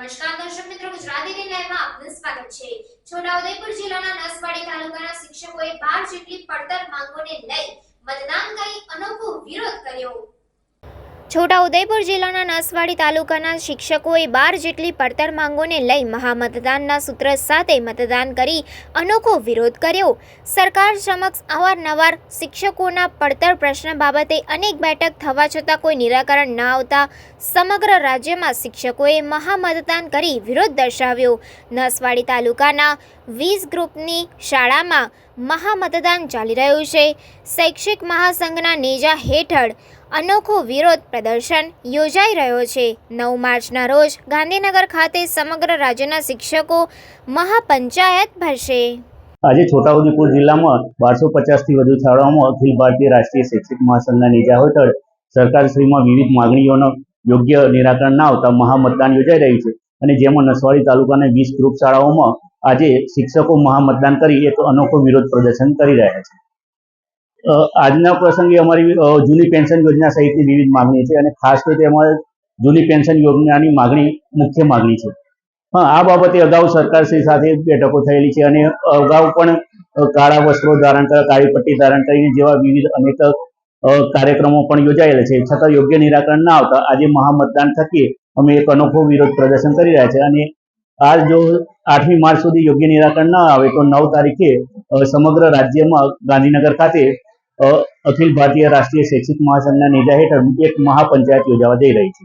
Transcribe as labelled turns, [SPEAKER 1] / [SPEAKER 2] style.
[SPEAKER 1] નમસ્કાર દર્શક મિત્રો, ગુજરાતી નિર્ણયમાં આપનું સ્વાગત છે. છોટાઉદેપુર જિલ્લાના નસવાડી તાલુકાના શિક્ષકોએ 12 જેટલી પડતર માંગોને લઈ મતદાન કરી અનોખો વિરોધ કર્યો. છોટાઉદેપુર જિલ્લાના નસવાડી તાલુકાના શિક્ષકોએ બાર જેટલી પડતર માંગોને લઈ મહામતદાનના સૂત્ર સાથે મતદાન કરી અનોખો વિરોધ કર્યો. સરકાર સમક્ષ અવારનવાર શિક્ષકોના પડતર પ્રશ્ન બાબતે અનેક બેઠક થવા છતાં કોઈ નિરાકરણ ન આવતા સમગ્ર રાજ્યમાં શિક્ષકોએ મહામતદાન કરી વિરોધ દર્શાવ્યો. નસવાડી તાલુકાના વીસ ગ્રુપની શાળામાં મહામતદાન ચાલી રહ્યું છે. શૈક્ષિક મહાસંઘના નેજા હેઠળ અનોખો વિરોધ પ્રદર્શન યોજાઈ રહ્યો છે. નવ માર્ચના રોજ ગાંધીનગર ખાતે સમગ્ર રાજ્યના શિક્ષકો મહાપંચાયત ભરશે.
[SPEAKER 2] આજે છોટાઉદેપુર જિલ્લામાં બારસો પચાસથી વધુ શાળાઓમાં અખિલ ભારતીય રાષ્ટ્રીય શૈક્ષિક મહાસંઘના નેજા હેઠળ સરકારશ્રીમાં વિવિધ માગણીઓનો યોગ્ય નિરાકરણ ના આવતા મહામતદાન યોજાઈ રહ્યું છે. અને જેમાં નસવાડી તાલુકાના વીસ ગ્રુપ શાળાઓમાં આજે શિક્ષકો મહામતદાન કરી એક અનોખો વિરોધ પ્રદર્શન કરી રહ્યા છે. આજના પ્રસંગે અમારી જૂની પેન્શન યોજના સહિતની વિવિધ માગણી છે અને ખાસ કરીને અમારે જૂની પેન્શન યોજનાની માગણી, મુખ્ય માગણી છે. હા, આ બાબતે અગાઉ સરકારશ્રી સાથે બેઠકો થયેલી છે અને અગાઉ પણ કાળા વસ્ત્રો ધારણ કર, કાળી પટ્ટી ધારણ કરીને જેવા વિવિધ અનેક કાર્યક્રમો પણ યોજાયેલા છે. છતાં યોગ્ય નિરાકરણ ના આવતા આજે મહામતદાન થકી અમે એક અનોખો વિરોધ પ્રદર્શન કરી રહ્યા છે અને આ જો આઠમી માર્ચ સુધી યોગ્ય નિરાકરણ ના આવે તો નવ તારીખે સમગ્ર રાજ્યમાં ગાંધીનગર ખાતે અખિલ ભારતીય રાષ્ટ્રીય શૈક્ષિક મહાસંઘના નેજા હેઠળ એક મહાપંચાયત યોજાવા જઈ રહી છે.